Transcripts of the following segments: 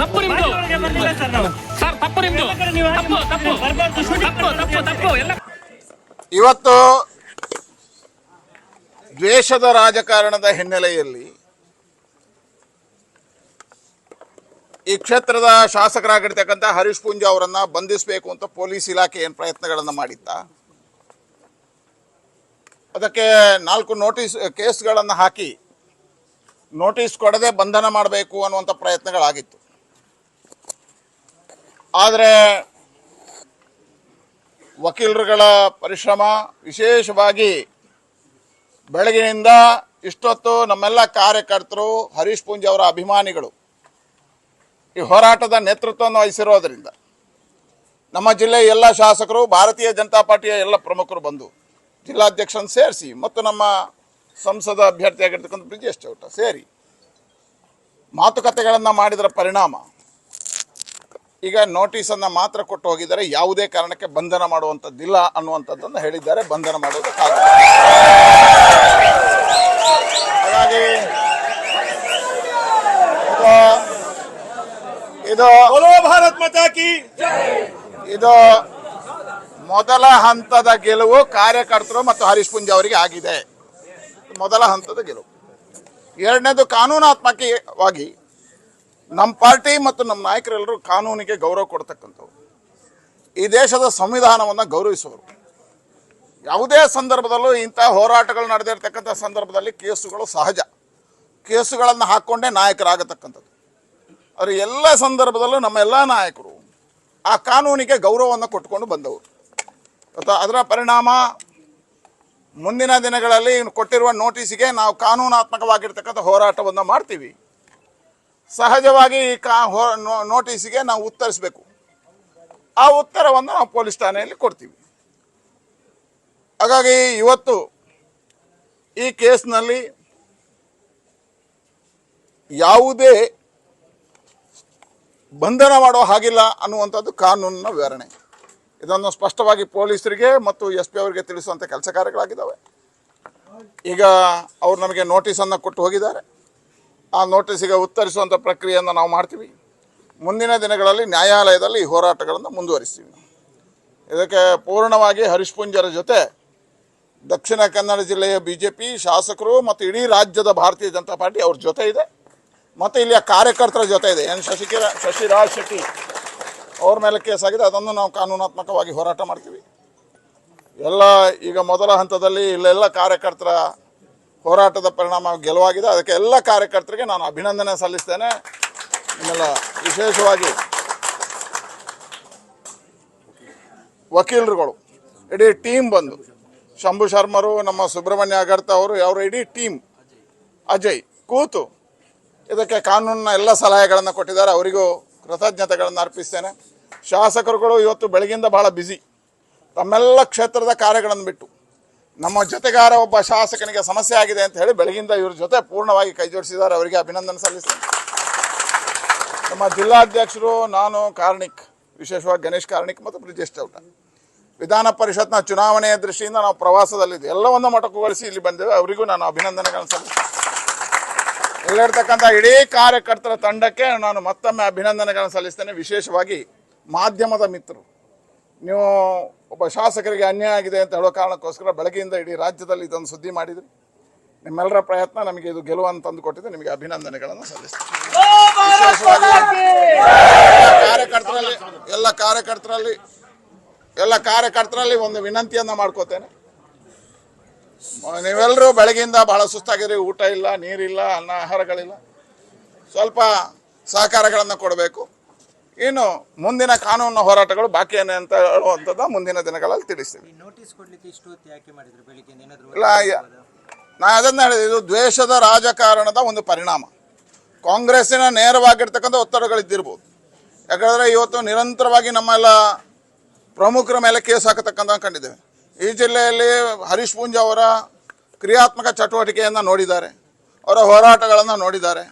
ತಪ್ಪು ನಿಮ್ದು. ಸರ್ ತಪ್ಪು ನಿಮ್ದು. ತಪ್ಪು ತಪ್ಪು. ತಪ್ಪು ತಪ್ಪು ತಪ್ಪು. ಎಲ್ಲ ಇವತ್ತು ದ್ವೇಷದ ರಾಜಕಾರಣದ ಹಿನ್ನೆಲೆಯಲ್ಲಿ ಈ ಕ್ಷೇತ್ರದ ಶಾಸಕರಾಗಿರ್ತಕ್ಕಂಥ ಹರೀಶ್ ಪೂಂಜಾ ಅವರನ್ನ ಬಂಧಿಸಬೇಕು ಅಂತ ಪೊಲೀಸ್ ಇಲಾಖೆ ಏನು ಪ್ರಯತ್ನಗಳನ್ನು ಮಾಡಿತ್ತ? ಅದಕ್ಕೆ ನಾಲ್ಕು ನೋಟಿಸ್ ಕೇಸ್ಗಳನ್ನು ಹಾಕಿ ನೋಟಿಸ್ ಕೊಡದೆ ಬಂಧನ ಮಾಡಬೇಕು ಅನ್ನುವಂಥ ಪ್ರಯತ್ನಗಳಾಗಿತ್ತು. ಆದರೆ ವಕೀಲರುಗಳ ಪರಿಶ್ರಮ ವಿಶೇಷವಾಗಿ ಬೆಳಗಿನಿಂದ ಇಷ್ಟೊತ್ತು ನಮ್ಮೆಲ್ಲ ಕಾರ್ಯಕರ್ತರು ಹರೀಶ್ ಪೂಂಜ್ ಅವರ ಅಭಿಮಾನಿಗಳು ಈ ಹೋರಾಟದ ನೇತೃತ್ವವನ್ನು ವಹಿಸಿರೋದರಿಂದ ನಮ್ಮ ಜಿಲ್ಲೆಯ ಎಲ್ಲ ಶಾಸಕರು, ಭಾರತೀಯ ಜನತಾ ಪಾರ್ಟಿಯ ಎಲ್ಲ ಪ್ರಮುಖರು ಬಂದು ಜಿಲ್ಲಾಧ್ಯಕ್ಷರನ್ನು ಸೇರಿಸಿ ಮತ್ತು ನಮ್ಮ ಸಂಸದ ಅಭ್ಯರ್ಥಿಯಾಗಿರ್ತಕ್ಕಂಥ ಬ್ರಿಜೇಶ್ ಚೌಟ ಸೇರಿ. ಮಾತುಕತೆಗಳನ್ನು ಮಾಡಿದರ ಪರಿಣಾಮ. ಈಗ ನೋಟಿಸನ್ನು ಮಾತ್ರ ಕೊಟ್ಟು ಹೋಗಿದ್ದಾರೆ ಯಾವುದೇ ಕಾರಣಕ್ಕೆ ಬಂಧನ ಮಾಡುವಂಥದ್ದಿಲ್ಲ ಅನ್ನುವಂಥದ್ದನ್ನು ಹೇಳಿದ್ದಾರೆ. ಬಂಧನ ಮಾಡುವುದು ಹಾಗಾಗಿ ಇದು ಭಾರತ್ ಮತಾಕಿ ಇದು ಮೊದಲ ಹಂತದ ಗೆಲುವು ಕಾರ್ಯಕರ್ತರು ಮತ್ತು ಹರೀಶ್ ಪುಂಜ ಅವರಿಗೆ ಆಗಿದೆ. ಮೊದಲ ಹಂತದ ಗೆಲುವು. ಎರಡನೇದು ಕಾನೂನಾತ್ಮಕವಾಗಿ ನಮ್ಮ ಪಾರ್ಟಿ ಮತ್ತು ನಮ್ಮ ನಾಯಕರೆಲ್ಲರೂ ಕಾನೂನಿಗೆ ಗೌರವ ಕೊಡ್ತಕ್ಕಂಥವ್ರು. ಈ ದೇಶದ ಸಂವಿಧಾನವನ್ನು ಗೌರವಿಸುವರು ಯಾವುದೇ ಸಂದರ್ಭದಲ್ಲೂ ಇಂಥ ಹೋರಾಟಗಳು ನಡೆದಿರ್ತಕ್ಕಂಥ ಸಂದರ್ಭದಲ್ಲಿ ಕೇಸುಗಳು ಸಹಜ. ಕೇಸುಗಳನ್ನು ಹಾಕ್ಕೊಂಡೇ ನಾಯಕರಾಗತಕ್ಕಂಥದ್ದು. ಆದರೆ ಎಲ್ಲ ಸಂದರ್ಭದಲ್ಲೂ ನಮ್ಮ ಎಲ್ಲ ನಾಯಕರು ಆ ಕಾನೂನಿಗೆ ಗೌರವವನ್ನು ಕೊಟ್ಕೊಂಡು ಬಂದವರು. ಅದರ ಪರಿಣಾಮ ಮುಂದಿನ ದಿನಗಳಲ್ಲಿ ಕೊಟ್ಟಿರುವ ನೋಟಿಸಿಗೆ ನಾವು ಕಾನೂನಾತ್ಮಕವಾಗಿರ್ತಕ್ಕಂಥ ಹೋರಾಟವನ್ನು ಮಾಡ್ತೀವಿ. ಸಹಜವಾಗಿ ಈ ಕಾ ಹೋ ನೋಟಿಸಿಗೆ ನಾವು ಉತ್ತರಿಸಬೇಕು. ಆ ಉತ್ತರವನ್ನು ನಾವು ಪೊಲೀಸ್ ಠಾಣೆಯಲ್ಲಿ ಕೊಡ್ತೀವಿ. ಹಾಗಾಗಿ ಇವತ್ತು ಈ ಕೇಸ್ನಲ್ಲಿ ಯಾವುದೇ ಬಂಧನ ಮಾಡೋ ಹಾಗಿಲ್ಲ ಅನ್ನುವಂಥದ್ದು ಕಾನೂನಿನ ವಿವರಣೆ. ಇದನ್ನು ಸ್ಪಷ್ಟವಾಗಿ ಪೊಲೀಸರಿಗೆ ಮತ್ತು ಎಸ್ ಪಿ ಅವರಿಗೆ ತಿಳಿಸುವಂಥ ಕೆಲಸ ಕಾರ್ಯಗಳಾಗಿದ್ದಾವೆ. ಈಗ ಅವರು ನಮಗೆ ನೋಟಿಸನ್ನು ಕೊಟ್ಟು ಹೋಗಿದ್ದಾರೆ. ಆ ನೋಟಿಸಿಗೆ ಉತ್ತರಿಸುವಂಥ ಪ್ರಕ್ರಿಯೆಯನ್ನು ನಾವು ಮಾಡ್ತೀವಿ. ಮುಂದಿನ ದಿನಗಳಲ್ಲಿ ನ್ಯಾಯಾಲಯದಲ್ಲಿ ಈ ಹೋರಾಟಗಳನ್ನು ಮುಂದುವರಿಸ್ತೀವಿ. ಇದಕ್ಕೆ ಪೂರ್ಣವಾಗಿ ಹರೀಶ್ ಪುಂಜರ ಜೊತೆ ದಕ್ಷಿಣ ಕನ್ನಡ ಜಿಲ್ಲೆಯ ಬಿ ಜೆ ಪಿ ಶಾಸಕರು ಮತ್ತು ಇಡೀ ರಾಜ್ಯದ ಭಾರತೀಯ ಜನತಾ ಪಾರ್ಟಿ ಅವ್ರ ಜೊತೆ ಇದೆ. ಮತ್ತು ಇಲ್ಲಿಯ ಕಾರ್ಯಕರ್ತರ ಜೊತೆ ಇದೆ. ಏನು ಶಶಿಕಿರ, ಶಶಿರಾಜ್ ಶೆಟ್ಟಿ ಅವ್ರ ಮೇಲೆ ಆಗಿದೆ, ಅದನ್ನು ನಾವು ಕಾನೂನಾತ್ಮಕವಾಗಿ ಹೋರಾಟ ಮಾಡ್ತೀವಿ. ಎಲ್ಲ ಈಗ ಮೊದಲ ಹಂತದಲ್ಲಿ ಇಲ್ಲೆಲ್ಲ ಕಾರ್ಯಕರ್ತರ ಹೋರಾಟದ ಪರಿಣಾಮ ಗೆಲುವಾಗಿದೆ. ಅದಕ್ಕೆ ಎಲ್ಲ ಕಾರ್ಯಕರ್ತರಿಗೆ ನಾನು ಅಭಿನಂದನೆ ಸಲ್ಲಿಸ್ತೇನೆ. ಇನ್ನೆಲ್ಲ ವಿಶೇಷವಾಗಿ ವಕೀಲರುಗಳು, ಇಡೀ ಟೀಮ್ ಬಂದು, ಶಂಭು ಶರ್ಮರು, ನಮ್ಮ ಸುಬ್ರಹ್ಮಣ್ಯ ಅಗರ್ತ ಅವರು, ಅವರ ಇಡೀ ಟೀಮ್, ಅಜಯ್ ಕೂತು ಇದಕ್ಕೆ ಕಾನೂನಿನ ಎಲ್ಲ ಸಲಹೆಗಳನ್ನು ಕೊಟ್ಟಿದ್ದಾರೆ. ಅವರಿಗೂ ಕೃತಜ್ಞತೆಗಳನ್ನು ಅರ್ಪಿಸ್ತೇನೆ. ಶಾಸಕರುಗಳು ಇವತ್ತು ಬೆಳಗಿಂದ ಬಹಳ ಬ್ಯುಸಿ ತಮ್ಮೆಲ್ಲ ಕ್ಷೇತ್ರದ ಕಾರ್ಯಗಳನ್ನು ಬಿಟ್ಟು ನಮ್ಮ ಜೊತೆಗಾರ ಒಬ್ಬ ಶಾಸಕನಿಗೆ ಸಮಸ್ಯೆ ಆಗಿದೆ ಅಂತ ಹೇಳಿ ಬೆಳಗಿಂದ ಇವ್ರ ಜೊತೆ ಪೂರ್ಣವಾಗಿ ಕೈ ಜೋಡಿಸಿದ್ದಾರೆ. ಅವರಿಗೆ ಅಭಿನಂದನೆ ಸಲ್ಲಿಸ್ತೇನೆ. ನಮ್ಮ ಜಿಲ್ಲಾಧ್ಯಕ್ಷರು, ನಾನು, ಕಾರ್ಣಿಕ್, ವಿಶೇಷವಾಗಿ ಗಣೇಶ್ ಕಾರ್ಣಿಕ್ ಮತ್ತು ಬ್ರಿಜೇಶ್ ಚೌಟ. ವಿಧಾನ ಪರಿಷತ್ನ ಚುನಾವಣೆಯ ದೃಷ್ಟಿಯಿಂದ ನಾವು ಪ್ರವಾಸದಲ್ಲಿದ್ದೆ ಎಲ್ಲವನ್ನು ಮೊಟಕುಗೊಳಿಸಿ ಇಲ್ಲಿ ಬಂದೇವೆ ಅವರಿಗೂ ನಾನು ಅಭಿನಂದನೆಗಳನ್ನು ಸಲ್ಲಿಸ್ತೇನೆ. ಇಲ್ಲಿರ್ತಕ್ಕಂಥ ಇಡೀ ಕಾರ್ಯಕರ್ತರ ತಂಡಕ್ಕೆ ನಾನು ಮತ್ತೊಮ್ಮೆ ಅಭಿನಂದನೆಗಳನ್ನು ಸಲ್ಲಿಸ್ತೇನೆ. ವಿಶೇಷವಾಗಿ ಮಾಧ್ಯಮದ ಮಿತ್ರರು. ನೀವು ಒಬ್ಬ ಶಾಸಕರಿಗೆ ಅನ್ಯಾಯ ಆಗಿದೆ ಅಂತ ಹೇಳೋ ಕಾರಣಕ್ಕೋಸ್ಕರ ಬೆಳಗ್ಗೆಯಿಂದ ಇಡೀ ರಾಜ್ಯದಲ್ಲಿ ಇದೊಂದು ಸುದ್ದಿ ಮಾಡಿದ್ರಿ. ನಿಮ್ಮೆಲ್ಲರ ಪ್ರಯತ್ನ ನಮಗೆ ಇದು ಗೆಲುವನ್ನು ತಂದು ಕೊಟ್ಟಿದೆ ನಿಮಗೆ ಅಭಿನಂದನೆಗಳನ್ನು ಸಲ್ಲಿಸ್ತೀನಿ. ಕಾರ್ಯಕರ್ತರಲ್ಲಿ, ಎಲ್ಲ ಕಾರ್ಯಕರ್ತರಲ್ಲಿ ಎಲ್ಲ ಕಾರ್ಯಕರ್ತರಲ್ಲಿ ಒಂದು ವಿನಂತಿಯನ್ನು ಮಾಡ್ಕೋತೇನೆ. ನೀವೆಲ್ಲರೂ ಬೆಳಗ್ಗೆಯಿಂದ ಬಹಳ ಸುಸ್ತಾಗಿರಿ. ಊಟ ಇಲ್ಲ, ನೀರಿಲ್ಲ, ಅನ್ನ, ಆಹಾರಗಳಿಲ್ಲ. ಸ್ವಲ್ಪ ಸಹಕಾರಗಳನ್ನು ಕೊಡಬೇಕು. ಇನ್ನು ಮುಂದಿನ ಕಾನೂನು ಹೋರಾಟಗಳು ಬಾಕಿ ಏನೇ ಅಂತ ಹೇಳುವಂಥದ್ದು ಮುಂದಿನ ದಿನಗಳಲ್ಲಿ ತಿಳಿಸ್ತೀವಿ. ಇಲ್ಲ ನಾ ಅದನ್ನ ಹೇಳಿದೆ ಇದು ದ್ವೇಷದ ರಾಜಕಾರಣದ ಒಂದು ಪರಿಣಾಮ. ಕಾಂಗ್ರೆಸ್ಸಿನ ನೇರವಾಗಿರ್ತಕ್ಕಂಥ ಒತ್ತಡಗಳಿದ್ದಿರ್ಬೋದು. ಯಾಕಂದರೆ ಇವತ್ತು ನಿರಂತರವಾಗಿ ನಮ್ಮೆಲ್ಲ ಪ್ರಮುಖರ ಮೇಲೆ ಕೇಸ್ ಹಾಕತಕ್ಕಂಥ ಕಂಡಿದ್ದೇವೆ. ಈ ಜಿಲ್ಲೆಯಲ್ಲಿ ಹರೀಶ್ ಪೂಂಜ್ ಅವರ ಕ್ರಿಯಾತ್ಮಕ ಚಟುವಟಿಕೆಯನ್ನು ನೋಡಿದ್ದಾರೆ. ಅವರ ಹೋರಾಟಗಳನ್ನು ನೋಡಿದ್ದಾರೆ.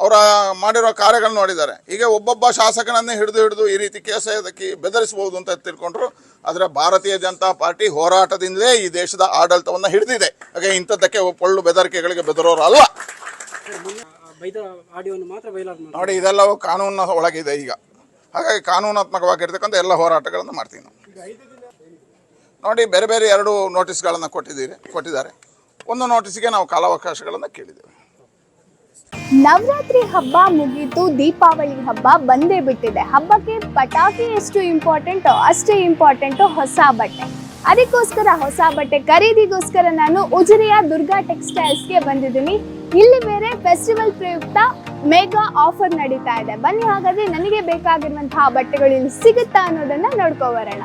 ಅವರ ಮಾಡಿರೋ ಕಾರ್ಯಗಳನ್ನು ನೋಡಿದ್ದಾರೆ. ಈಗ ಒಬ್ಬೊಬ್ಬ ಶಾಸಕನನ್ನೇ ಹಿಡಿದು ಹಿಡಿದು ಈ ರೀತಿ ಕೇಸ ಅದಕ್ಕೆ ಬೆದರಿಸಬಹುದು ಅಂತ ತಿಳ್ಕೊಂಡ್ರು. ಆದರೆ ಭಾರತೀಯ ಜನತಾ ಪಾರ್ಟಿ ಹೋರಾಟದಿಂದಲೇ ಈ ದೇಶದ ಆಡಳಿತವನ್ನು ಹಿಡಿದಿದೆ. ಹಾಗೆ ಇಂಥದ್ದಕ್ಕೆ ಪೊಳ್ಳು ಬೆದರಿಕೆಗಳಿಗೆ ಬೆದರೋರು ಅಲ್ಲ ಬೈದ ಆಡಿಯೋವನ್ನು ಮಾತ್ರ ವೈಲಾರ್ ಮಾಡಿ ನೋಡಿ ಇದೆಲ್ಲವೂ ಕಾನೂನಿನ ಒಳಗಿದೆ ಈಗ. ಹಾಗಾಗಿ ಕಾನೂನಾತ್ಮಕವಾಗಿರ್ತಕ್ಕಂಥ ಎಲ್ಲ ಹೋರಾಟಗಳನ್ನು ಮಾಡ್ತೀವಿ ನಾವು. ನೋಡಿ ಬೇರೆ ಬೇರೆ ಎರಡು ನೋಟಿಸ್ಗಳನ್ನು ಕೊಟ್ಟಿದ್ದೀರಿ ಕೊಟ್ಟಿದ್ದಾರೆ. ಒಂದು ನೋಟಿಸ್ಗೆ ನಾವು ಕಾಲಾವಕಾಶಗಳನ್ನು ಕೇಳಿದ್ದೇವೆ. ನವರಾತ್ರಿ ಹಬ್ಬ ಮುಗೀತು ದೀಪಾವಳಿ ಹಬ್ಬ ಬಂದೇ ಬಿಟ್ಟಿದೆ. ಹಬ್ಬಕ್ಕೆ ಪಟಾಕಿ ಎಷ್ಟು ಇಂಪಾರ್ಟೆಂಟ್ ಅಷ್ಟೇ ಇಂಪಾರ್ಟೆಂಟು ಹೊಸ ಬಟ್ಟೆ. ಅದಕ್ಕೋಸ್ಕರ ಹೊಸ ಬಟ್ಟೆ ಖರೀದಿಗೋಸ್ಕರ ನಾನು ಉಜಿರೆಯ ದುರ್ಗಾ ಟೆಕ್ಸ್ಟೈಲ್ಸ್ಗೆ ಬಂದಿದ್ದೀನಿ. ಇಲ್ಲಿ ಬೇರೆ ಫೆಸ್ಟಿವಲ್ ಪ್ರಯುಕ್ತ ಮೆಗಾ ಆಫರ್ ನಡೀತಾ ಇದೆ. ಬನ್ನಿ ಹಾಗಾದ್ರೆ ನನಗೆ ಬೇಕಾಗಿರುವಂತಹ ಬಟ್ಟೆಗಳು ಇಲ್ಲಿ ಸಿಗುತ್ತಾ ಅನ್ನೋದನ್ನ ನೋಡ್ಕೊ ಬರೋಣ.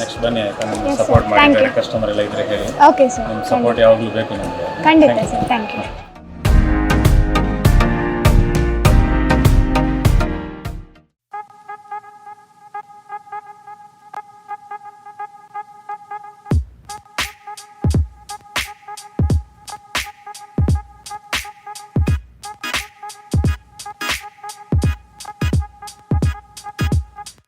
ನೆಕ್ಸ್ಟ್ ಬನ್ನಿ ಆಯ್ತಾ ನಿಮ್ಗೆ. ಸಪೋರ್ಟ್ ಮಾಡಿ ಕಸ್ಟಮರ್ ಎಲ್ಲ ಇದ್ರೆ ಹೇಳಿ. ಓಕೆ ಸರ್ ನಿಮ್ಮ ಸಪೋರ್ಟ್ ಯಾವಾಗಲೂ ಬೇಕು ನಮಗೆ. ಖಂಡಿತ ಸರ್ ಥ್ಯಾಂಕ್ ಯು